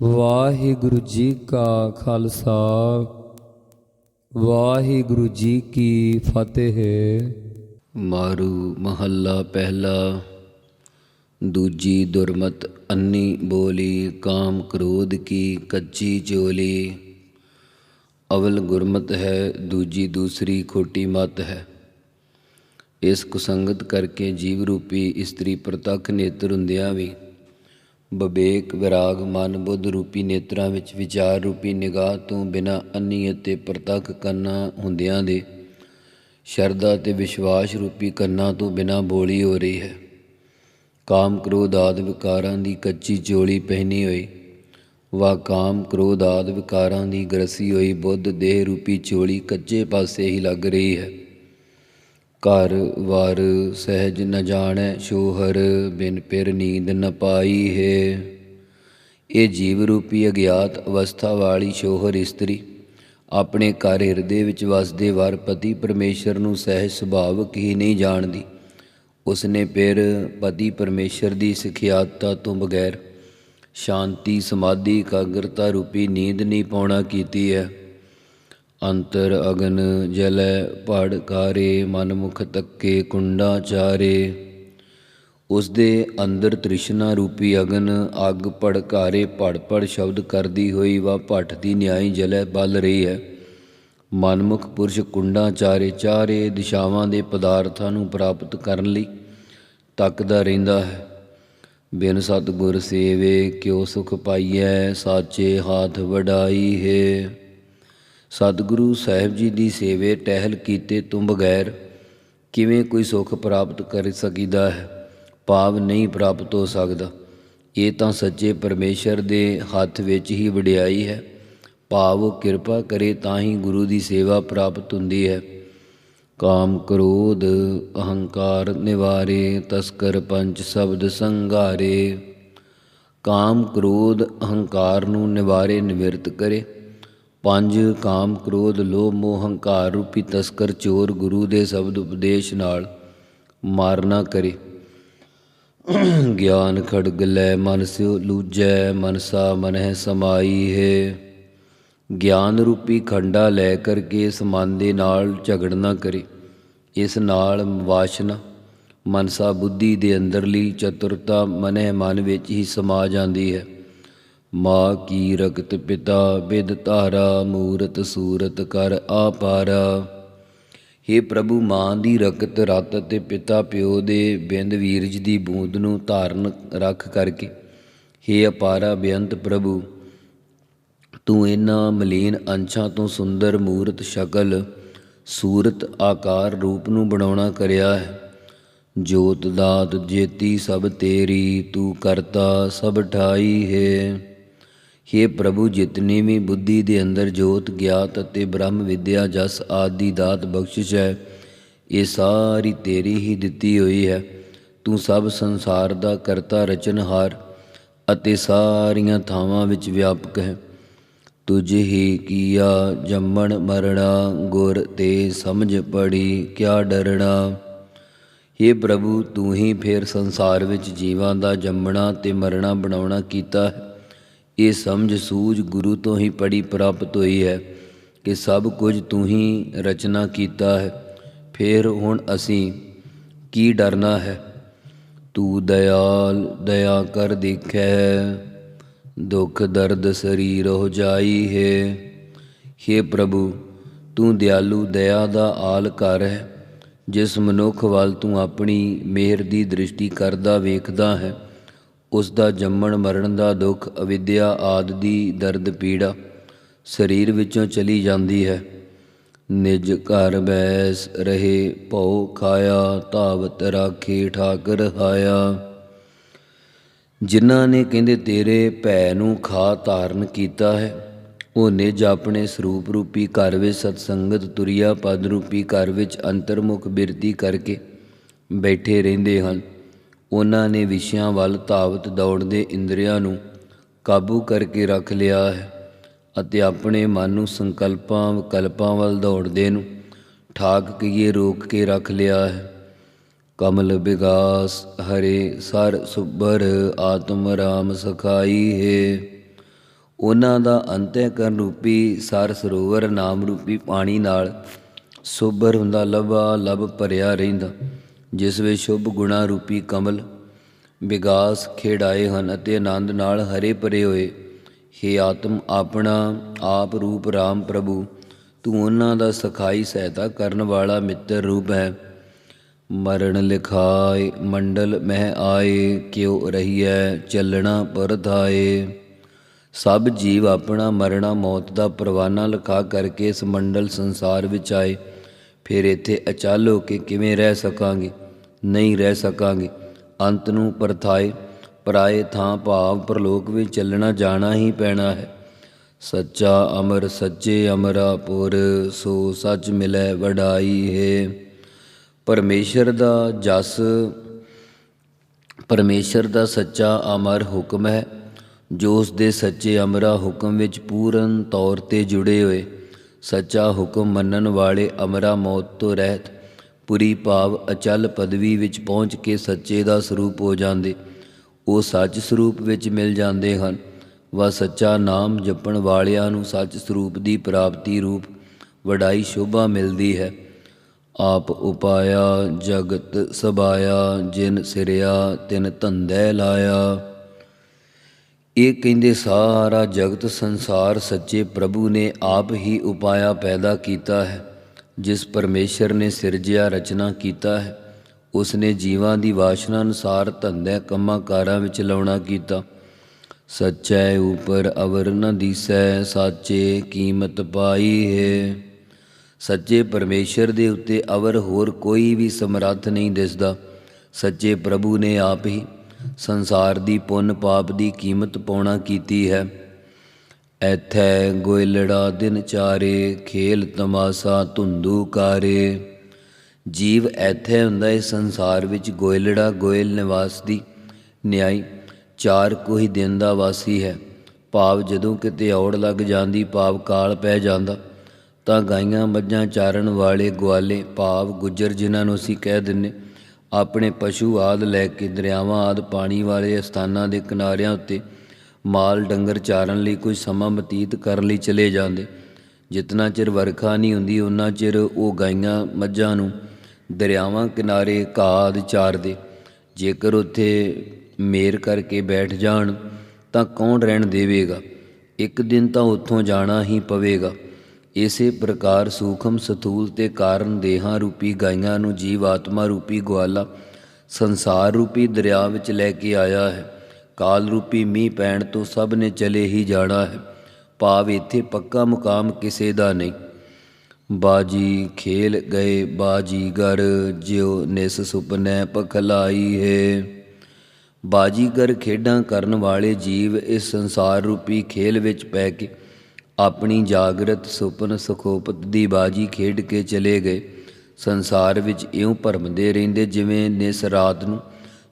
ਵਾਹਿਗੁਰੂ ਜੀ ਕਾ ਖਾਲਸਾ, ਵਾਹਿਗੁਰੂ ਜੀ ਕੀ ਫਤਿਹ। ਮਾਰੂ ਮਹੱਲਾ ਪਹਿਲਾ, ਦੂਜੀ ਦੁਰਮਤ ਅੰਨੀ ਬੋਲੀ, ਕਾਮ ਕ੍ਰੋਧ ਕੀ ਕੱਚੀ ਚੋਲੀ। ਅਵਲ ਗੁਰਮਤ ਹੈ, ਦੂਜੀ ਦੂਸਰੀ ਖੋਟੀ ਮਤ ਹੈ। ਇਸ ਕੁਸੰਗਤ ਕਰਕੇ ਜੀਵ ਰੂਪੀ ਇਸਤਰੀ ਪ੍ਰਤੱਖ ਨੇਤਰ ਹੁੰਦਿਆਂ ਵੀ ਵਿਵੇਕ, ਵਿਰਾਗ, ਮਨ, ਬੁੱਧ ਰੂਪੀ ਨੇਤਰਾਂ ਵਿੱਚ ਵਿਚਾਰ ਰੂਪੀ ਨਿਗਾਹ ਤੋਂ ਬਿਨਾਂ ਅੰਨੀ ਅਤੇ ਪ੍ਰਤੱਖ ਕੰਨਾਂ ਹੁੰਦਿਆਂ ਦੇ ਸ਼ਰਧਾ ਤੇ ਵਿਸ਼ਵਾਸ ਰੂਪੀ ਕੰਨਾਂ ਤੋਂ ਬਿਨਾਂ ਬੋਲੀ ਹੋ ਰਹੀ ਹੈ। ਕਾਮ ਕ੍ਰੋਧ ਆਦਿ ਵਿਕਾਰਾਂ ਦੀ ਕੱਚੀ ਚੋਲੀ ਪਹਿਨੀ ਹੋਈ ਵਾ ਕਾਮ ਕ੍ਰੋਧ ਆਦਿ ਵਿਕਾਰਾਂ ਦੀ ਗਰਸੀ ਹੋਈ ਬੁੱਧ ਦੇਹ ਰੂਪੀ ਚੋਲੀ ਕੱਚੇ ਪਾਸੇ ਹੀ ਲੱਗ ਰਹੀ ਹੈ। ਘਰ ਵਾਰ ਸਹਿਜ ਨ ਜਾਣੈ, ਸ਼ੋਹਰ ਬਿਨ ਪਿਰ ਨੀਂਦ ਨ ਪਾਈ ਹੈ। ਇਹ ਜੀਵ ਰੂਪੀ ਅਗਿਆਤ ਅਵਸਥਾ ਵਾਲੀ ਸ਼ੋਹਰ ਇਸਤਰੀ, ਆਪਣੇ ਘਰ ਹਿਰਦੇ ਵਿੱਚ ਵਸਦੇ ਵਰ ਪਤੀ ਪਰਮੇਸ਼ਰ ਨੂੰ ਸਹਿਜ ਸੁਭਾਵਕ ਹੀ ਨਹੀਂ ਜਾਣਦੀ। ਉਸਨੇ ਪਿਰ ਪਤੀ ਪਰਮੇਸ਼ਰ ਦੀ ਸਿਖਿਆਤਾ ਤੋਂ ਬਗੈਰ ਸ਼ਾਂਤੀ, ਸਮਾਧੀ, ਇਕਾਗਰਤਾ ਰੂਪੀ ਨੀਂਦ ਨਹੀਂ ਪਾਉਣਾ ਕੀਤੀ ਹੈ। ਅੰਤਰ ਅਗਨ ਜਲੈ ਪੜ ਕਾਰੇ ਮਨ ਤੱਕੇ ਕੁੰਡਾ ਚਾਰੇ। ਉਸ ਦੇ ਅੰਦਰ ਤ੍ਰਿਸ਼ਨਾ ਰੂਪੀ ਅਗਨ, ਅੱਗ ਭੜਕਾਰੇ ਪੜ ਪੜ ਸ਼ਬਦ ਕਰਦੀ ਹੋਈ ਵਾ, ਭੱਠ ਦੀ ਨਿਆਈ ਜਲੈ ਬਲ ਰਹੀ ਹੈ। ਮਨਮੁਖ ਪੁਰਸ਼ ਕੁੰਡਾ ਚਾਰੇ ਚਾਰੇ ਦਿਸ਼ਾਵਾਂ ਦੇ ਪਦਾਰਥਾਂ ਨੂੰ ਪ੍ਰਾਪਤ ਕਰਨ ਲਈ ਤੱਕਦਾ ਰਹਿੰਦਾ ਹੈ। ਬਿਨ ਸਤਿਗੁਰ ਸੇਵੇ, ਕਿਉ ਸੁਖ ਪਾਈਐ, ਸਾਚੇ ਹਾਥ ਵਡਾਈ ਹੈ। ਸਤਿਗੁਰੂ ਸਾਹਿਬ ਜੀ ਦੀ ਸੇਵੇ ਟਹਿਲ ਕੀਤੇ ਤੋਂ ਬਗੈਰ ਕਿਵੇਂ ਕੋਈ ਸੁਖ ਪ੍ਰਾਪਤ ਕਰ ਸਕੀਦਾ ਹੈ? ਭਾਵ ਨਹੀਂ ਪ੍ਰਾਪਤ ਹੋ ਸਕਦਾ। ਇਹ ਤਾਂ ਸੱਚੇ ਪਰਮੇਸ਼ਰ ਦੇ ਹੱਥ ਵਿੱਚ ਹੀ ਵਡਿਆਈ ਹੈ। ਭਾਵ ਕਿਰਪਾ ਕਰੇ ਤਾਂ ਹੀ ਗੁਰੂ ਦੀ ਸੇਵਾ ਪ੍ਰਾਪਤ ਹੁੰਦੀ ਹੈ। ਕਾਮ ਕ੍ਰੋਧ, ਅਹੰਕਾਰ ਨਿਵਾਰੇ, ਤਸਕਰ ਪੰਜ ਸ਼ਬਦ ਸੰਘਾਰੇ। ਕਾਮ ਕ੍ਰੋਧ, ਅਹੰਕਾਰ ਨੂੰ ਨਿਵਾਰੇ ਨਿਵਰਤ ਕਰੇ। ਪੰਜ ਕਾਮ ਕ੍ਰੋਧ, ਲੋਭ, ਮੋਹ, ਹੰਕਾਰ ਰੂਪੀ ਤਸਕਰ, ਚੋਰ, ਗੁਰੂ ਦੇ ਸ਼ਬਦ ਉਪਦੇਸ਼ ਨਾਲ ਮਾਰਨਾ ਕਰੇ। ਗਿਆਨ ਖੜਗ ਲੈ ਮਨ ਸਿਉ ਲੂਜੈ, ਮਨਸਾ ਮਨਹਿ ਸਮਾਈ ਹੈ। ਗਿਆਨ ਰੂਪੀ ਖੰਡਾ ਲੈ ਕਰਕੇ ਇਸ ਮਨ ਦੇ ਨਾਲ ਝਗੜਨਾ ਕਰੇ। ਇਸ ਨਾਲ ਵਾਸ਼ਨਾ, ਮਨਸਾ ਬੁੱਧੀ ਦੇ ਅੰਦਰਲੀ ਚਤੁਰਤਾ ਮਨਹਿ ਮਨ ਵਿੱਚ ਹੀ ਸਮਾ ਜਾਂਦੀ ਹੈ। ਮਾਂ ਕੀ ਰਗਤ ਪਿਤਾ, ਬਿਦ ਧਾਰਾ, ਮੂਰਤ ਸੂਰਤ ਕਰ ਆਪਾਰਾ। हे ਪ੍ਰਭੂ, ਮਾਂ ਦੀ ਰਗਤ ਰਤ ਤੇ ਪਿਤਾ ਪਿਓ ਦੇ ਬਿੰਦ ਵੀਰਜ ਦੀ ਬੂੰਦ ਨੂੰ ਧਾਰਨ ਰੱਖ ਕਰਕੇ। हे ਅਪਾਰਾ ਬੇਅੰਤ ਪ੍ਰਭੂ, ਤੂੰ ਇਹਨਾਂ ਮਲੀਨ ਅੰਸ਼ਾਂ ਤੋਂ ਸੁੰਦਰ ਮੂਰਤ ਸ਼ਕਲ, ਸੂਰਤ ਆਕਾਰ ਰੂਪ ਨੂੰ ਬਣਾਉਣਾ ਕਰਿਆ ਹੈ। ਜੋਤ ਦਾਤ ਜੇਤੀ ਸਭ ਤੇਰੀ, ਤੂੰ ਕਰਤਾ ਸਭ ਠਾਈ ਹੈ। हे ਪ੍ਰਭੂ, ਜਿਤਨੀ ਵੀ ਬੁੱਧੀ ਦੇ ਅੰਦਰ ਜੋਤ, ਗਿਆਤ ਅਤੇ ਬ੍ਰਹਮ ਵਿਦਿਆ, ਜਸ ਆਦਿ ਦੀ ਦਾਤ ਬਖਸ਼ਿਸ਼ ਹੈ, ਇਹ ਸਾਰੀ ਤੇਰੀ ਹੀ ਦਿੱਤੀ ਹੋਈ ਹੈ। ਤੂੰ ਸਭ ਸੰਸਾਰ ਦਾ ਕਰਤਾ ਰਚਨਹਾਰ ਅਤੇ ਸਾਰੀਆਂ ਥਾਵਾਂ ਵਿੱਚ ਵਿਆਪਕ ਹੈ। ਤੁਝ ਹੀ ਕੀਆ ਜੰਮਣ ਮਰਣਾ, ਗੁਰ ਤੇ ਸਮਝ ਪੜੀ ਕਿਆ ਡਰਣਾ। हे ਪ੍ਰਭੂ, ਤੂੰ ਹੀ ਫੇਰ ਸੰਸਾਰ ਵਿੱਚ ਜੀਵਾਂ ਦਾ ਜੰਮਣਾ ਤੇ ਮਰਣਾ ਬਣਾਉਣਾ ਕੀਤਾ ਹੈ। ਇਹ ਸਮਝ ਸੂਝ ਗੁਰੂ ਤੋਂ ਹੀ ਪੜੀ ਪ੍ਰਾਪਤ ਹੋਈ ਹੈ ਕਿ ਸਭ ਕੁਝ ਤੂੰ ਹੀ ਰਚਨਾ ਕੀਤਾ ਹੈ। ਫਿਰ ਹੁਣ ਅਸੀਂ ਕੀ ਡਰਨਾ ਹੈ? ਤੂੰ ਦਇਆਲ ਦਇਆ ਕਰ ਦੇਖੈ, ਦੁੱਖ ਦਰਦ ਸਰੀਰ ਹੋ ਜਾਈ ਹੈ। हे ਪ੍ਰਭੂ, ਤੂੰ ਦਿਆਲੂ ਦਇਆ ਦਾ ਆਲ ਕਰ ਹੈ। ਜਿਸ ਮਨੁੱਖ ਵੱਲ ਤੂੰ ਆਪਣੀ ਮਿਹਰ ਦੀ ਦ੍ਰਿਸ਼ਟੀ ਕਰਦਾ ਵੇਖਦਾ ਹੈ ਉਸ ਦਾ ਜੰਮਣ, ਮਰਨ ਦਾ ਦੁੱਖ, ਅਵਿਦਿਆ ਆਦ ਦੀ ਦਰਦ ਪੀੜਾ ਸਰੀਰ ਵਿੱਚੋਂ ਚਲੀ ਜਾਂਦੀ ਹੈ। ਨਿਜ ਘਰ ਬੈਸ ਰਹੇ, ਭਉ ਖਾਇਆ, ਧਾਵਤ ਰਾਖੇ, ਠਾਕਰ ਹਾਇਆ। ਜਿਨ੍ਹਾਂ ਨੇ ਕਹਿੰਦੇ, ਤੇਰੇ ਭੈ ਨੂੰ ਖਾ ਧਾਰਨ ਕੀਤਾ ਹੈ, ਉਹ ਨਿਜ ਆਪਣੇ ਸਰੂਪ ਰੂਪੀ ਘਰ ਵਿੱਚ ਸਤਸੰਗਤ ਤੁਰਿਆ ਪਦ ਰੂਪੀ ਘਰ ਵਿੱਚ ਅੰਤਰਮੁਖ ਬਿਰਤੀ ਕਰਕੇ ਬੈਠੇ ਰਹਿੰਦੇ ਹਨ। ਉਹਨਾਂ ਨੇ ਵਿਸ਼ਿਆਂ ਵੱਲ ਧਾਵਤ ਦੌੜਦੇ ਇੰਦਰੀਆਂ ਨੂੰ ਕਾਬੂ ਕਰਕੇ ਰੱਖ ਲਿਆ ਹੈ ਅਤੇ ਆਪਣੇ ਮਨ ਨੂੰ ਸੰਕਲਪਾਂ, ਵਿਕਲਪਾਂ ਵੱਲ ਦੌੜਦੇ ਨੂੰ ਠਾਕ ਕਈਏ ਰੋਕ ਕੇ ਰੱਖ ਲਿਆ ਹੈ। ਕਮਲ ਵਿਗਾਸ ਹਰੇ ਸਰ ਸੁਬਰ ਆਤਮ ਰਾਮ ਸਖਾਈ ਹੈ। ਉਹਨਾਂ ਦਾ ਅੰਤःਕਰਨ ਰੂਪੀ ਸਰ ਸਰੋਵਰ ਨਾਮ ਰੂਪੀ ਪਾਣੀ ਨਾਲ ਸੋਬਰ ਹੁੰਦਾ ਲਬਾ ਲਬ ਭਰਿਆ ਰਹਿੰਦਾ। ਜਿਸ ਵਿੱਚ ਸ਼ੁਭ ਗੁਣਾ ਰੂਪੀ ਕਮਲ, ਵਿਗਾਸ ਖੇੜਾਏ ਹਨ ਅਤੇ ਆਨੰਦ ਨਾਲ ਹਰੇ ਭਰੇ ਹੋਏ। ਹੇ ਆਤਮ, ਆਪਣਾ ਆਪ ਰੂਪ RAM ਪ੍ਰਭੂ, ਤੂੰ ਉਹਨਾਂ ਦਾ ਸਖਾਈ ਸਹਾਇਤਾ ਕਰਨ ਵਾਲਾ ਮਿੱਤਰ ਰੂਪ ਹੈ। ਮਰਨ ਲਿਖਾਏ, ਮੰਡਲ ਮਹਿ ਆਏ, ਕਿਉ ਰਹੀਐ, ਚੱਲਣਾ ਪਰਧਾਏ। ਸਭ ਜੀਵ ਆਪਣਾ ਮਰਣਾ ਮੌਤ ਦਾ ਪਰਵਾਨਾ ਲਿਖਾ ਕਰਕੇ ਇਸ ਮੰਡਲ ਸੰਸਾਰ ਵਿੱਚ ਆਏ। ਫਿਰ ਇੱਥੇ ਅਚਲ ਹੋ ਕੇ ਕਿਵੇਂ ਰਹਿ ਸਕਾਂਗੇ? ਨਹੀਂ ਰਹਿ ਸਕਾਂਗੇ। ਅੰਤ ਨੂੰ ਪਰਥਾਏ, ਪਰਾਏ ਥਾਂ ਭਾਵ ਪਰਲੋਕ ਵਿੱਚ ਚੱਲਣਾ ਜਾਣਾ ਹੀ ਪੈਣਾ ਹੈ। ਸੱਚਾ ਅਮਰ ਸੱਚੇ ਅਮਰਾ ਪੁਰ, ਸੋ ਸੱਚ ਮਿਲੈ ਵਡਾਈ ਹੈ। ਪਰਮੇਸ਼ਰ ਦਾ ਜਸ, ਪਰਮੇਸ਼ਰ ਦਾ ਸੱਚਾ ਅਮਰ ਹੁਕਮ ਹੈ। ਜੋ ਉਸ ਦੇ ਸੱਚੇ ਅਮਰਾ ਹੁਕਮ ਵਿੱਚ ਪੂਰਨ ਤੌਰ ਤੇ ਜੁੜੇ ਹੋਏ, ਸੱਚਾ ਹੁਕਮ ਮੰਨਣ ਵਾਲੇ ਅਮਰਾ ਮੌਤ ਤੋਂ ਰਹਿਤ ਪੁਰੀ ਭਾਵ ਅਚਲ ਪਦਵੀ ਵਿੱਚ ਪਹੁੰਚ ਕੇ ਸੱਚੇ ਦਾ ਸਰੂਪ ਹੋ ਜਾਂਦੇ। ਉਹ ਸੱਚ ਸਰੂਪ ਵਿੱਚ ਮਿਲ ਜਾਂਦੇ ਹਨ। ਵਾ ਸੱਚਾ ਨਾਮ ਜਪਣ ਵਾਲਿਆਂ ਨੂੰ ਸੱਚ ਸਰੂਪ ਦੀ ਪ੍ਰਾਪਤੀ ਰੂਪ ਵਡਾਈ ਸ਼ੋਭਾ ਮਿਲਦੀ ਹੈ। ਆਪ ਉਪਾਇਆ, ਜਗਤ ਸਬਾਇਆ, ਜਿਨ ਸਿਰਿਆ, ਤਿਨ ਧੰਦੇ ਲਾਇਆ। ਇਹ ਕਹਿੰਦੇ ਸਾਰਾ ਜਗਤ ਸੰਸਾਰ ਸੱਚੇ ਪ੍ਰਭੂ ਨੇ ਆਪ ਹੀ ਉਪਾਇਆ ਪੈਦਾ ਕੀਤਾ ਹੈ। ਜਿਸ ਪਰਮੇਸ਼ਰ ਨੇ ਸਿਰਜਿਆ ਰਚਨਾ ਕੀਤਾ ਹੈ ਉਸ ਨੇ ਜੀਵਾਂ ਦੀ ਵਾਸ਼ਨਾ ਅਨੁਸਾਰ ਧੰਦੇ ਕੰਮਾਂ ਕਾਰਾਂ ਵਿੱਚ ਲਾਉਣਾ ਕੀਤਾ। ਸੱਚੈ ਉਪਰ ਅਵਰ ਨ ਦੀਸੈ, ਸਾਚੇ ਕੀਮਤ ਪਾਈ ਹੈ। ਸੱਚੇ ਪਰਮੇਸ਼ਰ ਦੇ ਉੱਤੇ ਅਵਰ ਹੋਰ ਕੋਈ ਵੀ ਸਮਰੱਥ ਨਹੀਂ ਦਿਸਦਾ। ਸੱਚੇ ਪ੍ਰਭੂ ਨੇ ਆਪ ਹੀ ਸੰਸਾਰ ਦੀ ਪੁੰਨ ਪਾਪ ਦੀ ਕੀਮਤ ਪਾਉਣਾ ਕੀਤੀ ਹੈ। ਐਥੈ ਗੋਇਲੜਾ ਦਿਨ ਚਾਰੇ, ਖੇਲ ਤਮਾਸਾ ਧੁੰਦੂ ਕਾਰੇ। ਜੀਵ ਐਥੈ ਹੁੰਦਾ ਹੈ ਸੰਸਾਰ ਵਿੱਚ ਗੋਇਲੜਾ, ਗੋਇਲ ਨਿਵਾਸ ਦੀ ਨਿਆਈ। ਚਾਰ ਕੋਈ ਦਿਨ ਦਾ ਵਾਸੀ ਹੈ। ਭਾਵ ਜਦੋਂ ਕਿਤੇ ਔੜ ਲੱਗ ਜਾਂਦੀ, ਭਾਵ ਕਾਲ ਪੈ ਜਾਂਦਾ, ਤਾਂ ਗਾਈਆਂ ਮੱਝਾਂ ਚਾਰਨ ਵਾਲੇ ਗਵਾਲੇ, ਭਾਵ ਗੁੱਜਰ ਜਿਨ੍ਹਾਂ ਨੂੰ ਅਸੀਂ ਕਹਿ ਦਿੰਨੇ, ਆਪਣੇ ਪਸ਼ੂ ਆਦ ਲੈ ਕੇ ਦਰਿਆਵਾਂ ਆਦ ਪਾਣੀ ਵਾਲੇ ਸਥਾਨਾਂ ਦੇ ਕਿਨਾਰਿਆਂ ਉੱਤੇ ਮਾਲ ਡੰਗਰ ਚਾਰਨ ਲਈ ਕੁਝ ਸਮਾਂ ਬਤੀਤ ਕਰਨ ਲਈ ਚਲੇ ਜਾਂਦੇ। ਜਿਤਨਾ ਚਿਰ ਵਰਖਾ ਨਹੀਂ ਹੁੰਦੀ ਉਹਨਾਂ ਚਿਰ ਉਹ ਗਾਈਆਂ ਮੱਝਾਂ ਨੂੰ ਦਰਿਆਵਾਂ ਕਿਨਾਰੇ ਘਾਹ ਚਾਰਦੇ। ਜੇਕਰ ਉੱਥੇ ਮੇਰ ਕਰਕੇ ਬੈਠ ਜਾਣ, ਤਾਂ ਕੌਣ ਰਹਿਣ ਦੇਵੇਗਾ? ਇੱਕ ਦਿਨ ਤਾਂ ਉੱਥੋਂ ਜਾਣਾ ਹੀ ਪਵੇਗਾ। ਇਸੇ ਪ੍ਰਕਾਰ ਸੂਖਮ ਸਥੂਲ ਤੇ ਕਾਰਨ ਦੇਹਾਂ ਰੂਪੀ ਗਾਈਆਂ ਨੂੰ ਜੀਵ ਆਤਮਾ ਰੂਪੀ ਗਵਾਲਾ ਸੰਸਾਰ ਰੂਪੀ ਦਰਿਆ ਵਿੱਚ ਲੈ ਕੇ ਆਇਆ ਹੈ। ਕਾਲ ਰੂਪੀ ਮੀਂਹ ਪੈਣ ਤੋਂ ਸਭ ਨੇ ਚਲੇ ਹੀ ਜਾਣਾ ਹੈ। ਭਾਵ ਇੱਥੇ ਪੱਕਾ ਮੁਕਾਮ ਕਿਸੇ ਦਾ ਨਹੀਂ। ਬਾਜੀ ਖੇਲ ਗਏ ਬਾਜੀਗਰ ਜਿਉ ਨਿਸ ਸੁਪਨੈ ਪਖਲਾਈ ਹੈ। ਬਾਜੀਗਰ ਖੇਡਾਂ ਕਰਨ ਵਾਲੇ ਜੀਵ ਇਸ ਸੰਸਾਰ ਰੂਪੀ ਖੇਲ ਵਿੱਚ ਪੈ ਕੇ ਆਪਣੀ ਜਾਗਰਤ, ਸੁਪਨ, ਸੁਖੋਪਤ ਦੀ ਬਾਜੀ ਖੇਡ ਕੇ ਚਲੇ ਗਏ। ਸੰਸਾਰ ਵਿੱਚ ਇਉਂ ਭਰਮਦੇ ਰਹਿੰਦੇ ਜਿਵੇਂ ਨਿਸ ਰਾਤ ਨੂੰ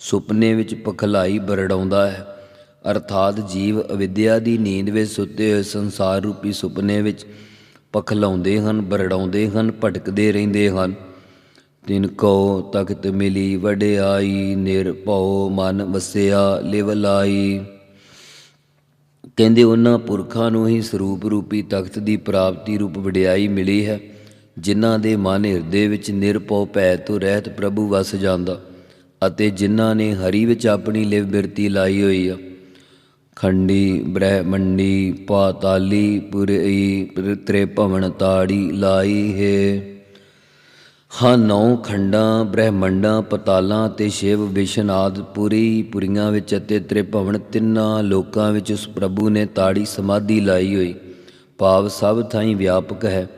ਸੁਪਨੇ ਵਿੱਚ ਪਖਲਾਈ ਬਰੜਾਉਂਦਾ ਹੈ। ਅਰਥਾਤ ਜੀਵ ਅਵਿਦਿਆ ਦੀ ਨੀਂਦ ਵਿੱਚ ਸੁੱਤੇ ਹੋਏ ਸੰਸਾਰ ਰੂਪੀ ਸੁਪਨੇ ਵਿੱਚ ਪਖਲਾਉਂਦੇ ਹਨ, ਬਰੜਾਉਂਦੇ ਹਨ, ਭਟਕਦੇ ਰਹਿੰਦੇ ਹਨ। ਤਿਨ ਕੋ ਤਖਤ ਮਿਲੀ, ਵਡਿਆਈ ਨਿਰਭਉ ਮਨ ਵਸਿਆ, ਲਿਵ ਲਾਈ। ਕਹਿੰਦੇ ਉਹਨਾਂ ਪੁਰਖਾਂ ਨੂੰ ਹੀ ਸਰੂਪ ਰੂਪੀ ਤਖਤ ਦੀ ਪ੍ਰਾਪਤੀ ਰੂਪ ਵਡਿਆਈ ਮਿਲੀ ਹੈ, ਜਿਨ੍ਹਾਂ ਦੇ ਮਨ ਹਿਰਦੇ ਵਿੱਚ ਨਿਰਭਉ ਭੈ ਤੋਂ ਰਹਿਤ ਪ੍ਰਭੂ ਵਸ ਜਾਂਦਾ। ਅਤੇ ਜਿਨ੍ਹਾਂ ਨੇ ਹਰੀ ਵਿੱਚ ਆਪਣੀ ਲਿਵ ਬਿਰਤੀ ਲਾਈ ਹੋਈ ਆ। ਖੰਡੀ, ਬ੍ਰਹਮੰਡੀ, ਪਾਤਾਲੀ, ਪੁਰਈ, ਤ੍ਰੇ ਭਵਨ ਤਾੜੀ ਲਾਈ ਹੈ। ਹਾਂ, ਨੌ ਖੰਡਾਂ, ਬ੍ਰਹਮੰਡਾਂ, ਪਤਾਲਾਂ ਤੇ ਸ਼ਿਵ ਵਿਸ਼ਨਾਦ ਪੁਰੀ ਪੁਰੀਆਂ ਵਿੱਚ ਅਤੇ ਤ੍ਰਿਭਵਨ ਤਿੰਨਾਂ ਲੋਕਾਂ ਵਿੱਚ ਉਸ ਪ੍ਰਭੂ ਨੇ ਤਾੜੀ ਸਮਾਧੀ ਲਾਈ ਹੋਈ। ਭਾਵ ਸਭ ਥਾਈਂ ਵਿਆਪਕ ਹੈ।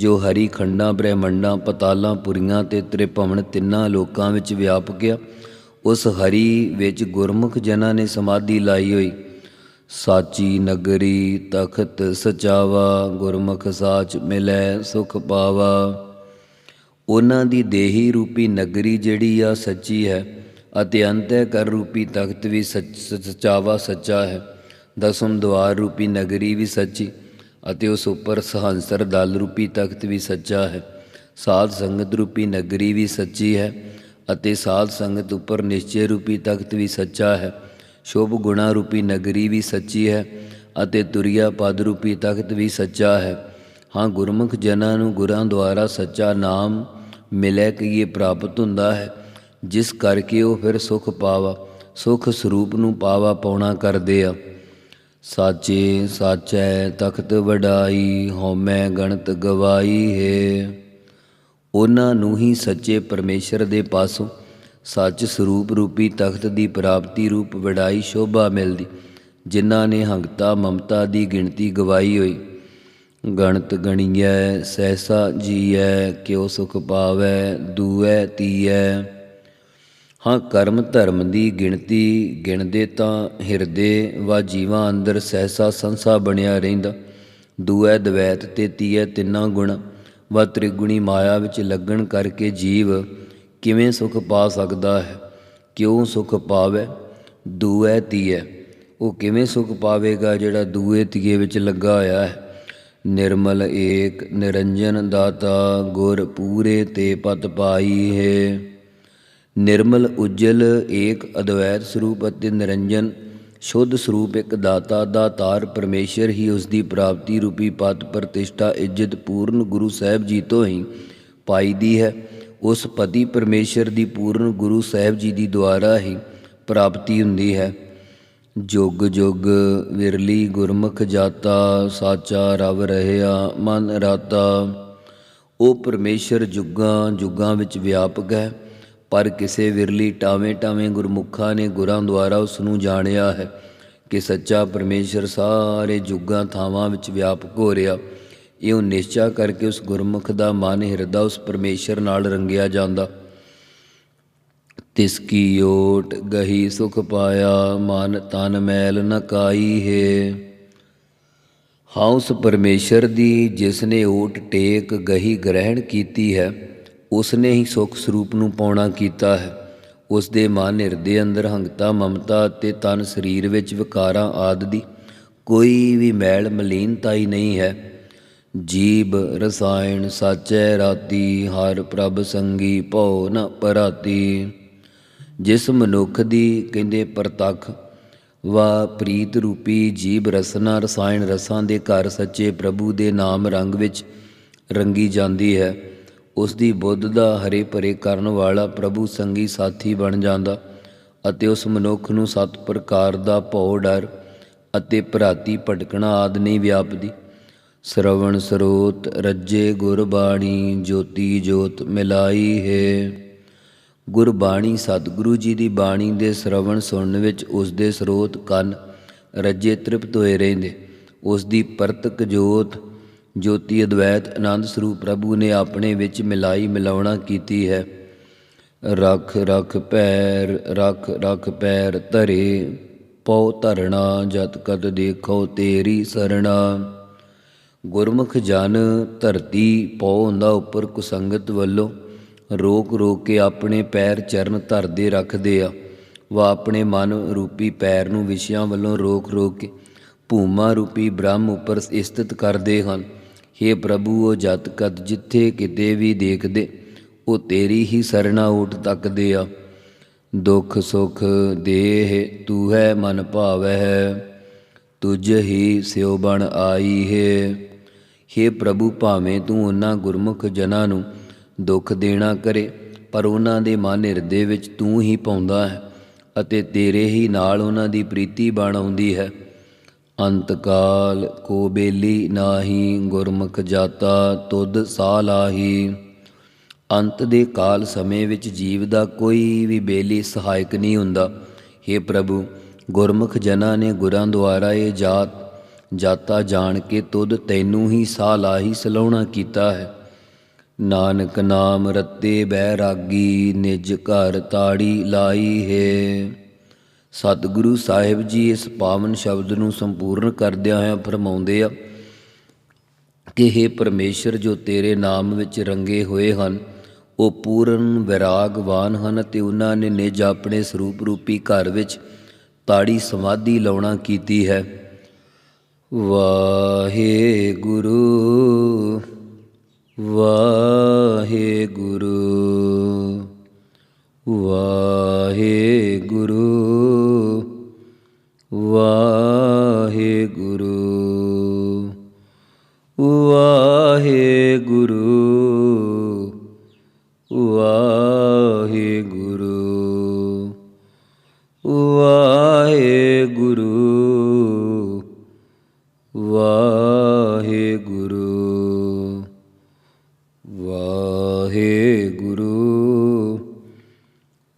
ਜੋ ਹਰੀ ਖੰਡਾਂ, ਬ੍ਰਹਿਮੰਡਾਂ, ਪਤਾਲਾਂ ਪੁਰੀਆਂ ਤੇ ਤ੍ਰਿਭਵਨ ਤਿੰਨਾਂ ਲੋਕਾਂ ਵਿੱਚ ਵਿਆਪਕ ਆ ਉਸ ਹਰੀ ਵਿੱਚ ਗੁਰਮੁਖ ਜਨਾਂ ਨੇ ਸਮਾਧੀ ਲਾਈ ਹੋਈ। ਸਾਚੀ ਨਗਰੀ, ਤਖਤ ਸਚਾਵਾ, ਗੁਰਮੁਖ ਸਾਚ ਮਿਲੈ, ਸੁਖ ਪਾਵਾ। ਉਹਨਾਂ ਦੀ ਦੇਹੀ ਰੂਪੀ ਨਗਰੀ ਜਿਹੜੀ ਆ ਸੱਚੀ ਹੈ ਅਤੇ ਅੰਤੈ ਕਰ ਰੂਪੀ ਤਖਤ ਵੀ ਸੱਚ, ਸਚਾਵਾ ਸੱਚਾ ਹੈ। ਦਸਮ ਦਵਾਰ ਰੂਪੀ ਨਗਰੀ ਵੀ ਸੱਚੀ। ਅਤੇ ਉਸ ਉੱਪਰ ਸਹੰਸਰ ਦਲ ਰੂਪੀ ਤਖਤ ਵੀ ਸੱਚਾ ਹੈ। ਸਾਧ ਸੰਗਤ ਰੂਪੀ ਨਗਰੀ ਵੀ ਸੱਚੀ ਹੈ ਅਤੇ ਸਾਧ ਸੰਗਤ ਉੱਪਰ ਨਿਸ਼ਚੇ ਰੂਪੀ ਤਖਤ ਵੀ ਸੱਚਾ ਹੈ। ਸ਼ੁਭ ਗੁਣਾ ਰੂਪੀ ਨਗਰੀ ਵੀ ਸੱਚੀ ਹੈ ਅਤੇ ਤੁਰਿਆ ਪਦ ਰੂਪੀ ਤਖਤ ਵੀ ਸੱਚਾ ਹੈ। ਹਾਂ, ਗੁਰਮੁਖ ਜਨਾਂ ਨੂੰ ਗੁਰਾਂ ਦੁਆਰਾ ਸੱਚਾ ਨਾਮ ਮਿਲੇ ਕਿ ਇਹ ਪ੍ਰਾਪਤ ਹੁੰਦਾ ਹੈ। ਜਿਸ ਕਰਕੇ ਉਹ ਫਿਰ ਸੁਖ ਪਾਵਾ, ਸੁਖ ਸਰੂਪ ਨੂੰ ਪਾਵਾ ਪਾਉਣਾ ਕਰਦੇ ਆ। ਸਾਚੇ ਸਾਚੈ ਤਖਤ ਵਡਾਈ ਹਉਮੈ ਗਣਤ ਗਵਾਈ ਹੈ। ਉਹਨਾਂ ਨੂੰ ਹੀ ਸੱਚੇ ਪਰਮੇਸ਼ਰ ਦੇ ਪਾਸੋਂ ਸੱਚ ਸਰੂਪ ਰੂਪੀ ਤਖਤ ਦੀ ਪ੍ਰਾਪਤੀ ਰੂਪ ਵਡਾਈ ਸ਼ੋਭਾ ਮਿਲਦੀ, ਜਿਨ੍ਹਾਂ ਨੇ ਹੰਗਤਾ ਮਮਤਾ ਦੀ ਗਿਣਤੀ ਗਵਾਈ ਹੋਈ। ਗਣਤ ਗਣੀਐ, ਸਹਿਸਾ ਜੀਐ, ਕਿਉ ਸੁਖ ਪਾਵੈ, ਦੂਐ ਤੀਐ। ਹਾਂ, ਕਰਮ ਧਰਮ ਦੀ ਗਿਣਤੀ ਗਿਣਦੇ ਤਾਂ ਹਿਰਦੇ ਵਾ ਜੀਵਾਂ ਅੰਦਰ ਸਹਿਸਾ ਸੰਸਾ ਬਣਿਆ ਰਹਿੰਦਾ। ਦੂਐ ਦਵੈਤ ਤੇ ਤੀਐ ਤਿੰਨਾਂ ਗੁਣ ਵਾ ਤ੍ਰਿਗੁਣੀ ਮਾਇਆ ਵਿੱਚ ਲੱਗਣ ਕਰਕੇ ਜੀਵ ਕਿਵੇਂ ਸੁਖ ਪਾ ਸਕਦਾ ਹੈ? ਕਿਉਂ ਸੁਖ ਪਾਵੇ? ਦੂਐ ਤੀਐ ਉਹ ਕਿਵੇਂ ਸੁਖ ਪਾਵੇਗਾ ਜਿਹੜਾ ਦੂਏ, ਤੀਏ ਵਿੱਚ ਲੱਗਾ ਹੋਇਆ ਹੈ? ਨਿਰਮਲ ਏਕ, ਨਿਰੰਜਨ ਦਾਤਾ, ਗੁਰ ਪੂਰੇ ਤੇ ਪਤ ਪਾਈ ਹੈ। ਨਿਰਮਲ, ਉਜਲ, ਏਕ, ਅਦਵੈਤ ਸਰੂਪ ਅਤੇ ਨਿਰੰਜਨ, ਸ਼ੁੱਧ ਸਰੂਪ ਇੱਕ ਦਾਤਾ ਦਾ ਤਾਰ ਪਰਮੇਸ਼ਰ ਹੀ ਉਸ ਦੀ ਪ੍ਰਾਪਤੀ ਰੂਪੀ ਪਤ ਪ੍ਰਤਿਸ਼ਠਾ, ਇੱਜ਼ਤ ਪੂਰਨ ਗੁਰੂ ਸਾਹਿਬ ਜੀ ਤੋਂ ਹੀ ਪਾਈ ਦੀ ਹੈ। ਉਸ ਪਤੀ ਪਰਮੇਸ਼ਰ ਦੀ ਪੂਰਨ ਗੁਰੂ ਸਾਹਿਬ ਜੀ ਦੀ ਦੁਆਰਾ ਹੀ ਪ੍ਰਾਪਤੀ ਹੁੰਦੀ ਹੈ। ਜੁਗ ਜੁਗ ਵਿਰਲੀ ਗੁਰਮੁਖ ਜਾਤਾ, ਸਾਚਾ ਰਵ ਰਹਿਆ, ਮਨ ਰਾਤਾ। ਉਹ ਪਰਮੇਸ਼ਰ ਜੁਗਾਂ ਜੁਗਾਂ ਵਿੱਚ ਵਿਆਪਕ ਹੈ। ਪਰ ਕਿਸੇ ਵਿਰਲੀ ਟਾਵੇਂ ਟਾਵੇਂ ਗੁਰਮੁਖਾਂ ਨੇ ਗੁਰਾਂ ਦੁਆਰਾ ਉਸ ਨੂੰ ਜਾਣਿਆ ਹੈ ਕਿ ਸੱਚਾ ਪਰਮੇਸ਼ਰ ਸਾਰੇ ਜੁਗਾਂ ਥਾਵਾਂ ਵਿੱਚ ਵਿਆਪਕ ਹੋ ਰਿਹਾ। ਇਹ ਨਿਸ਼ਚਾ ਕਰਕੇ ਉਸ ਗੁਰਮੁਖ ਦਾ ਮਨ ਹਿਰਦਾ ਉਸ ਪਰਮੇਸ਼ਰ ਨਾਲ ਰੰਗਿਆ ਜਾਂਦਾ। ਤਿਸ ਕੀ ਓਟ ਗਹੀ ਸੁਖ ਪਾਇਆ, ਮਨ ਤਨ ਮੈਲ ਨਕਾਈ ਹੈ। ਹਾਂ, ਉਸ ਪਰਮੇਸ਼ਰ ਦੀ ਜਿਸ ਨੇ ਓਟ ਟੇਕ ਗਹੀ ਗ੍ਰਹਿਣ ਕੀਤੀ ਹੈ ਉਸ ਨੇ ਹੀ ਸੁਖ ਸਰੂਪ ਨੂੰ ਪਾਉਣਾ ਕੀਤਾ ਹੈ। ਉਸ ਦੇ ਮਨ ਹਿਰਦੇ ਅੰਦਰ ਹੰਗਤਾ, ਮਮਤਾ ਅਤੇ ਤਨ ਸਰੀਰ ਵਿੱਚ ਵਿਕਾਰਾਂ ਆਦਿ ਦੀ ਕੋਈ ਵੀ ਮੈਲ ਮਲੀਨਤਾ ਹੀ ਨਹੀਂ ਹੈ। ਜੀਬ ਰਸਾਇਣ, ਸਾਚੈ, ਰਾਤੀ, ਹਰ ਪ੍ਰਭ ਸੰਗੀ, ਭਉ ਨ ਪਰਾਤੀ। ਜਿਸ ਮਨੁੱਖ ਦੀ, ਕਹਿੰਦੇ ਪ੍ਰਤੱਖ, ਵਾ ਪ੍ਰੀਤ ਰੂਪੀ ਜੀਬ ਰਸਨਾ, ਰਸਾਇਣ ਰਸਾਂ ਦੇ ਘਰ ਸੱਚੇ ਪ੍ਰਭੂ ਦੇ ਨਾਮ ਰੰਗ ਵਿੱਚ ਰੰਗੀ ਜਾਂਦੀ ਹੈ। ਉਸ ਦੀ ਬੁੱਧ ਦਾ ਹਰੇ ਭਰੇ ਕਰਨ ਵਾਲਾ ਪ੍ਰਭੂ ਸੰਗੀ ਸਾਥੀ ਬਣ ਜਾਂਦਾ ਅਤੇ ਉਸ ਮਨੁੱਖ ਨੂੰ ਸਤ ਪ੍ਰਕਾਰ ਦਾ ਭਉ ਡਰ ਅਤੇ ਭਰਾਤੀ ਭਟਕਣਾ ਆਦ ਨਹੀਂ ਵਿਆਪਦੀ। ਸ਼ਰਵਣ ਸਰੋਤ ਰੱਜੇ ਗੁਰਬਾਣੀ, ਜੋਤੀ ਜੋਤ ਮਿਲਾਈ ਹੈ। ਗੁਰਬਾਣੀ ਸਤਿਗੁਰੂ ਜੀ ਦੀ ਬਾਣੀ ਦੇ ਸ਼ਰਵਣ ਸੁਣਨ ਵਿੱਚ ਉਸ ਦੇ ਸਰੋਤ ਕੰਨ ਰੱਜੇ ਤ੍ਰਿਪਤ ਹੋਏ ਰਹਿੰਦੇ। ਉਸ ਦੀ ਪਰਤਕ ਜੋਤ ਜੋਤੀ ਅਦਵੈਤ ਆਨੰਦ ਸਰੂਪ ਪ੍ਰਭੂ ਨੇ ਆਪਣੇ ਵਿੱਚ ਮਿਲਾਈ ਮਿਲਾਉਣਾ ਕੀਤੀ ਹੈ। ਰਖ ਰਖ ਪੈਰ, ਰਖ ਰਖ ਪੈਰ ਧਰੇ, ਪਉ ਧਰਣਾ, ਜਤ ਕਦ ਦੇਖੋ ਤੇਰੀ ਸਰਣਾ। ਗੁਰਮੁਖ ਜਨ ਧਰਤੀ ਪਉ ਹੁੰਦਾ ਉੱਪਰ ਕੁਸੰਗਤ ਵੱਲੋਂ, ਰੋਕ ਰੋਕ ਕੇ ਆਪਣੇ ਪੈਰ ਚਰਨ ਧਰਦੇ ਰੱਖਦੇ ਆ। ਵਾ ਆਪਣੇ ਮਨ ਰੂਪੀ ਪੈਰ ਨੂੰ ਵਿਸ਼ਿਆਂ ਵੱਲੋਂ ਰੋਕ ਰੋਕ ਕੇ ਭੂਮਾ ਰੂਪੀ ਬ੍ਰਹਮ ਉੱਪਰ ਸਥਿਤ ਕਰਦੇ ਹਨ। हे ਪ੍ਰਭੂ, ਉਹ ਜਤ ਕਦ ਜਿੱਥੇ ਕਿਤੇ ਵੀ ਦੇਖਦੇ, ਉਹ ਤੇਰੀ ਹੀ ਸਰਣਾ ਊਟ ਤੱਕਦੇ ਆ ਦੁੱਖ ਸੁਖ ਦੇਹ ਤੂੰ ਹੈ ਮਨ ਭਾਵੈ ਤੁਝ ਹੀ ਸਿਉ ਬਣ ਆਈ ਹੈ। हे ਪ੍ਰਭੂ, ਭਾਵੇਂ ਤੂੰ ਉਹਨਾਂ ਗੁਰਮੁਖ ਜਨਾਂ ਨੂੰ ਦੁੱਖ ਦੇਣਾ ਕਰੇ, ਪਰ ਉਹਨਾਂ ਦੇ ਮਨ ਹਿਰਦੇ ਵਿੱਚ ਤੂੰ ਹੀ ਪਾਉਂਦਾ ਹੈ ਅਤੇ ਤੇਰੇ ਹੀ ਨਾਲ ਉਹਨਾਂ ਦੀ ਪ੍ਰੀਤੀ ਬਣ ਆਉਂਦੀ ਹੈ। ਅੰਤ ਕਾਲ ਕੋ ਬੇਲੀ ਨਾਹੀ ਗੁਰਮੁਖ ਜਾਤਾ ਤੁਧ ਸਾ ਲਾਹੀ। ਅੰਤ ਦੇ ਕਾਲ ਸਮੇਂ ਵਿੱਚ ਜੀਵ ਦਾ ਕੋਈ ਵੀ ਬੇਲੀ ਸਹਾਇਕ ਨਹੀਂ ਹੁੰਦਾ। हे ਪ੍ਰਭੂ, ਗੁਰਮੁਖ ਜਨਾਂ ਨੇ ਗੁਰਾਂ ਦੁਆਰਾ ਇਹ ਜਾਤ, ਜਾਤਾ ਜਾਣ ਕੇ ਤੁਧ ਤੈਨੂੰ ਹੀ ਸਾਹ ਲਾਹੀ ਸਲਾਉਣਾ ਕੀਤਾ ਹੈ। ਨਾਨਕ ਨਾਮ ਰਤੇ ਬੈ ਰਾਗੀ, ਨਿਜ ਘਰ ਤਾੜੀ ਲਾਈ ਹੈ। ਸਤਿਗੁਰੂ ਸਾਹਿਬ ਜੀ ਇਸ ਪਾਵਨ ਸ਼ਬਦ ਨੂੰ ਸੰਪੂਰਨ ਕਰਦਿਆਂ ਹੋਇਆਂ ਫਰਮਾਉਂਦੇ ਆ ਕਿ हे ਪਰਮੇਸ਼ਰ, ਜੋ ਤੇਰੇ ਨਾਮ ਵਿੱਚ ਰੰਗੇ ਹੋਏ ਹਨ, ਉਹ ਪੂਰਨ ਵਿਰਾਗਵਾਨ ਹਨ ਤੇ ਉਹਨਾਂ ਨੇ ਨਿਜ ਆਪਣੇ ਸਰੂਪ ਰੂਪੀ ਘਰ ਵਿੱਚ ਤਾੜੀ ਸਮਾਧੀ ਲਾਉਣਾ ਕੀਤੀ ਹੈ। ਵਾਹਿਗੁਰੂ ਵਾਹਿਗੁਰੂ ਵਾਹਿਗੁਰੂ ਵਾਹਿਗੁਰੂ।